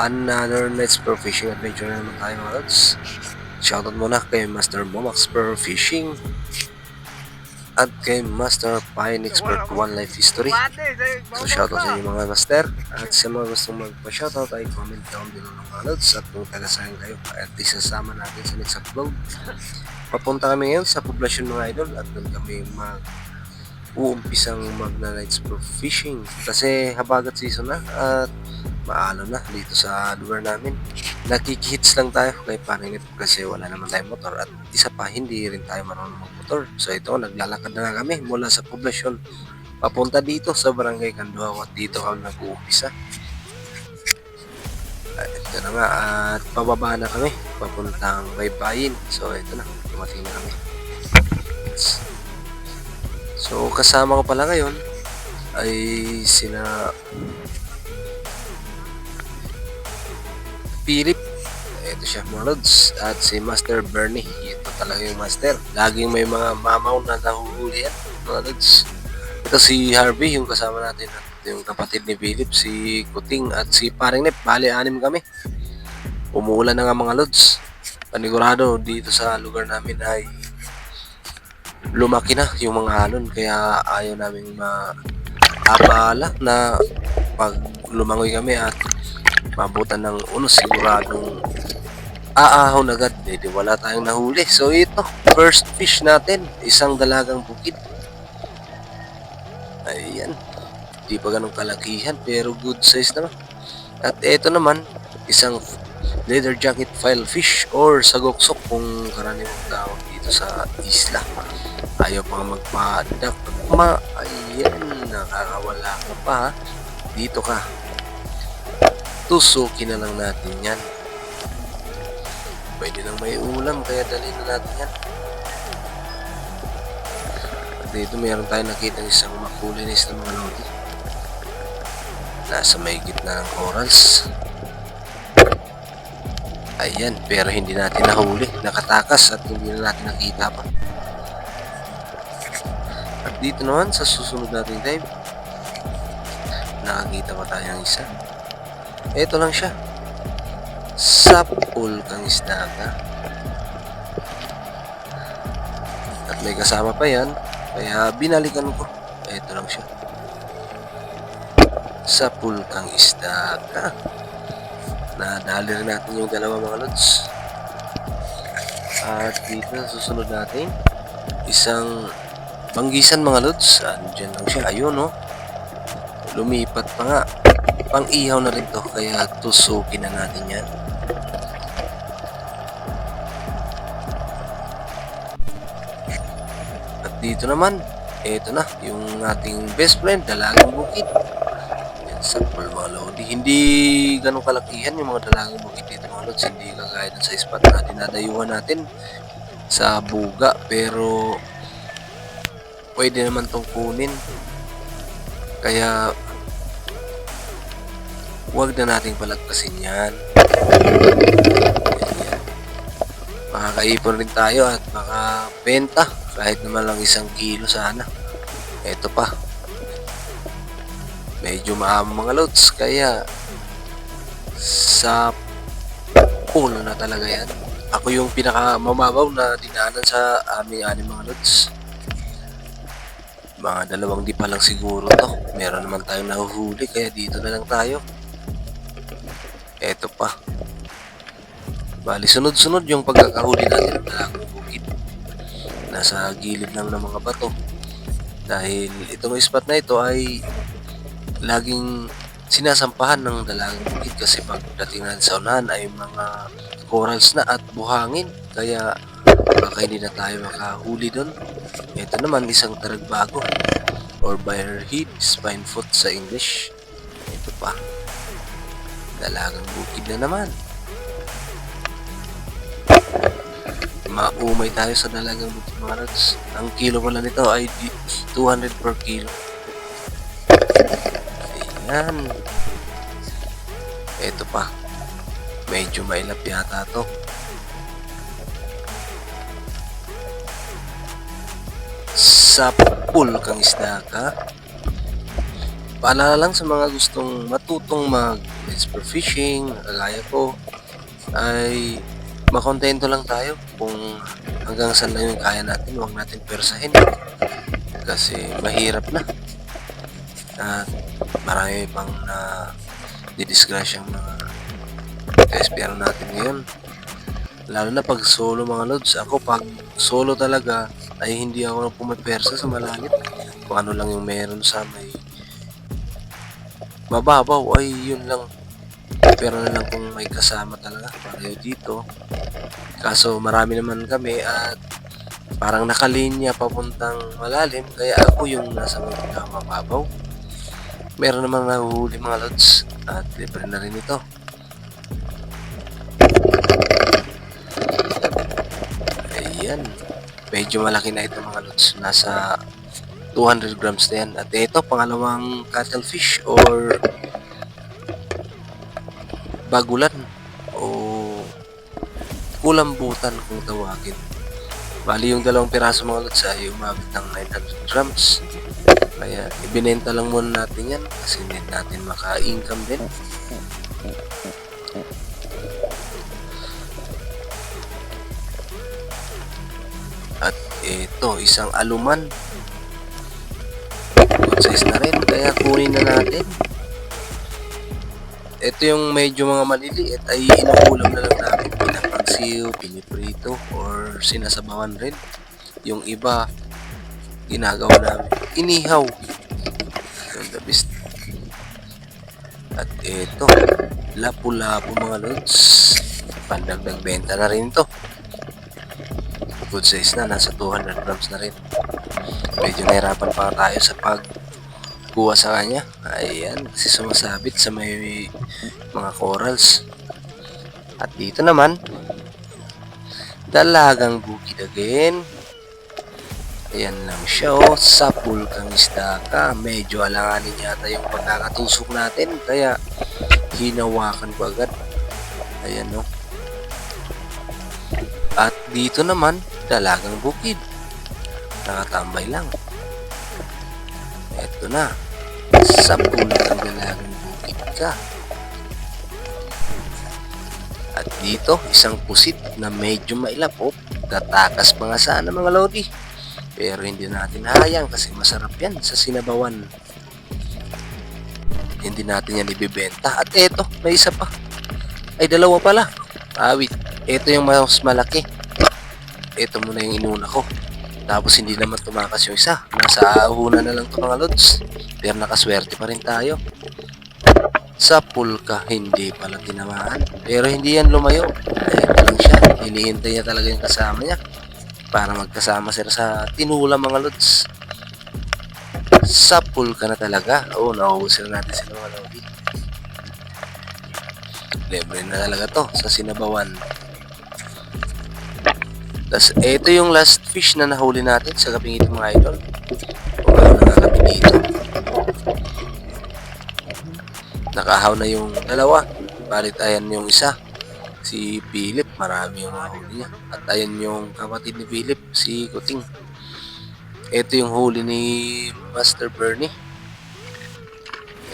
another Let's Pro Fishing Adventure na naman tayo mga lods. Shoutout muna kay Master Momax Pro Fishing at kay Master Pine Expert One Life History. So shoutout sa inyo mga master at sa mga gustong magpa-shoutout ay comment down below mga lods at kung taga-saan kayo at isasama natin sa next upload. Papunta kami ngayon sa poblasyon mga idol at doon kami mag uumpisang magna nights pro fishing kasi habagat season na at maalo na dito sa lugar namin. Nakikihits lang tayo kay Parinit kasi wala naman tayong motor at isa pa hindi rin tayo marunong magmotor. So ito naglalakad na kami mula sa poblasyon papunta dito sa barangay Kanduaw at dito kami nag-uumpisa. Ito na nga at pababa na kami papuntang Baybayin. So ito na, dumating na kami. So kasama ko pala ngayon ay sina Philip. Ito siya mga at si Master Bernie. Ito talaga yung master. Laging may mga mamaw na nahuhuli yan mga ito si Harvey yung kasama natin at yung kapatid ni Philip si Kuting at si Paring Nep. Bali anim kami. Umuulan na nga mga lods. Panigurado dito sa lugar namin ay lumaki na yung mga halon kaya ayaw namin maabala na pag lumangoy kami at mabutan ng unos siguradong aahon agad. Eh wala tayong nahuli. So ito first fish natin isang dalagang bukid. Ayan. Di pa ganun kalakihan pero good size naman. At ito naman isang leather jacket file fish or sagoksok kung karaniwang tawag dito sa isla. Ayaw pa magpadak ma ayan nakakawala ka pa. Dito ka tusukin na lang natin yan. Pwede nang may ulam kaya dali na natin yan. At dito meron tayo nakita isang makulinis na mga lodi. Nasa may gitna ng corals. Ayan pero hindi natin nahuli. Nakatakas at hindi na natin nakita pa. At dito naman sa susunod nating dive, nakakita pa tayo ng isa. Ito lang siya. Sapul kang isda ka. At may kasama pa yan, kaya binalikan ko. Ito lang siya. Sapul kang isda ka. Nadali rin natin yung dalawa mga lods. At dito susunod natin, isang Banggisan mga lods, andyan lang siya. Ayun no. Lumipat pa nga. Pang ihaw na rin to, kaya tusukin na natin yan. At dito naman, eto na, yung ating best friend, dalagang bukid. Yan, sample mga lodi. Hindi ganun kalakihan yung mga dalagang bukid dito mga lods. Hindi kagaya sa spot na dinadayuhan natin sa buga. Pero pwede naman tong kunin. Kaya huwag na nating palagpasin yan. Yan, yan. Makakaipon rin tayo at makabenta kahit naman lang isang kilo sana. Ito pa. Medyo maamo mga loads kaya sa puno na talaga yan. Ako yung pinaka mamabaw na dinaanan sa aming anim mga loads mga dalawang di pa lang siguro to. Meron naman tayong nahuhuli kaya dito na lang tayo. Eto pa. Bali, sunod-sunod yung pagkakahuli natin ng dalagong bukid. Nasa gilid lang ng mga bato. Dahil itong spot na ito ay laging sinasampahan ng dalagang bukid kasi pagdating natin sa unahan ay mga corals na at buhangin. Kaya baka hindi na tayo makahuli doon. Ito naman isang taragbago or buyer heat, spine foot sa English. Ito pa. Dalagang bukid na naman. Maumay tayo sa dalagang bukid mga. Ang kilo pala nito ay di- 200 per kilo. Ayan. Ito pa. Medyo mailap yata to. sa pool kang isda ka paalala lang sa mga gustong matutong mag expert fishing, kagaya ko, ay makontento lang tayo kung hanggang saan lang yung kaya natin, huwag natin persahin. Kasi mahirap na. At marami pang na didisgrasyang mga ka-SPR natin ngayon. Lalo na pag solo mga lods. Ako pag solo talaga ay hindi ako na sa malalim. Kung ano lang yung meron sa may mababaw ay yun lang. Pero na lang kung may kasama talaga. Pareho dito. Kaso marami naman kami at parang nakalinya papuntang malalim. Kaya ako yung nasa pinakamababaw. Meron namang nahuhuli mga lods. At libre na rin ito. Ayan. Medyo malaki na ito mga lods. Nasa 200 grams na yan. At ito, pangalawang cuttlefish or bagulan o kulambutan kung tawagin. Bali yung dalawang piraso mga lods ay umabot ng 900 grams. Kaya ibinenta lang muna natin yan kasi need natin maka-income din. At ito, isang aluman. Good size na rin, kaya kunin na natin. Ito yung medyo mga maliliit ay inuulam na lang namin. Pinapagsiw, piniprito, or sinasabawan rin. Yung iba, ginagawa namin. Inihaw. Yung the best. At ito, lapu-lapu mga lods. Pandagdag benta na rin to. Good size na, nasa 200 grams na rin. Medyo nahirapan pa tayo sa pagkuha sa kanya. Ayan, kasi sumasabit sa may mga corals. At dito naman, dalagang bukid again. Ayan lang siya oh, sa pulkang isda ka. Medyo alanganin yata yung pagkakatusok natin. Kaya hinawakan ko agad. Ayan oh. At dito naman, dalagang bukid. Nakatambay lang. Eto na. Sa pulkang dalagang bukid ka. At dito, isang pusit na medyo mailapop. Tatakas pa nga sana mga lodi. Pero hindi natin hayang kasi masarap yan sa sinabawan. Hindi natin yan ibibenta. At eto, may isa pa. Ay, dalawa pala. Awit. Ito yung mas malaki. Ito muna yung inuna ko. Tapos hindi naman tumakas yung isa. Nasa ahuna na lang ito mga lods. Pero nakaswerte pa rin tayo. Sa pulka, hindi pala tinamaan. Pero hindi yan lumayo. Ito lang siya. Hinihintay niya talaga yung kasama niya para magkasama sila sa tinula mga lods. Sa pulka na talaga. Oo, oh, nauusil natin sila mga lodi. Libre na talaga to sa sinabawan. Tapos, ito yung last fish na nahuli natin sa gabing ito mga idol. O ano nakakabi dito. Nakahaw na yung dalawa. Balit ayan yung isa. Si Philip, marami yung nahuli niya. At ayan yung kapatid ni Philip, si Kuting. Ito yung huli ni Master Bernie.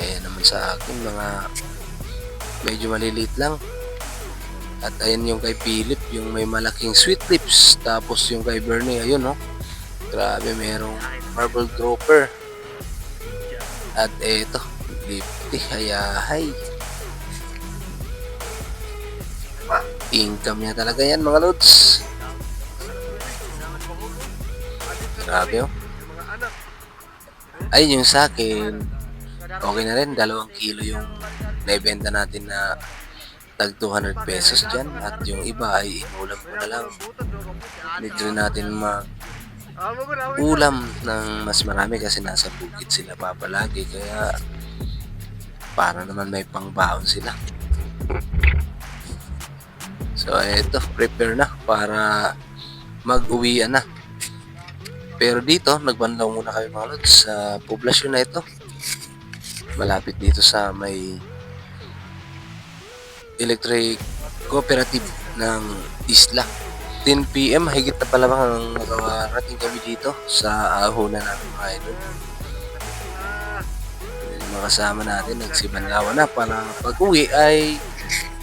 Ayan naman sa akin, mga medyo maliliit lang. At ayan yung kay Philip, yung may malaking sweet lips. Tapos yung kay Bernie, ayun no. Grabe, merong marble dropper. At eto, lifty, hayahay. Income niya talaga yan mga lods. Grabe oh. Ayun yung sa akin. Okay na rin, dalawang kilo yung naibenta natin na tag 200 pesos dyan. At yung iba ay inulam ko na lang. Rin natin ma ulam ng mas marami kasi nasa bukid sila pa palagi. Kaya para naman may pangbaon sila. So, eto, prepare na para mag-uwian na. Pero dito, nagbanlaw muna kami mga lods sa poblasyon na ito. Malapit dito sa may electric cooperative ng isla. 10 p.m. higit na pala bang nakarating kami dito sa ahunan namin mga idol. mga kasama natin nagsibanlawan na para pag uwi ay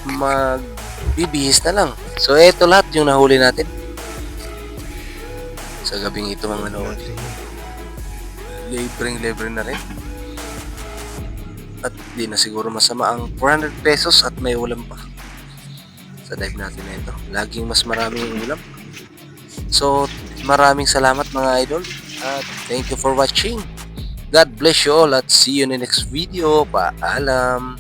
magbibihis na lang. So eto lahat yung nahuli natin. Sa gabing ito mga noon. Libreng libre na rin. At di na siguro masama ang 400 pesos at may ulam pa. Sa dive natin na ito. Laging mas maraming ulam. So, maraming salamat mga idol. At thank you for watching. God bless you all at see you in the next video. Paalam.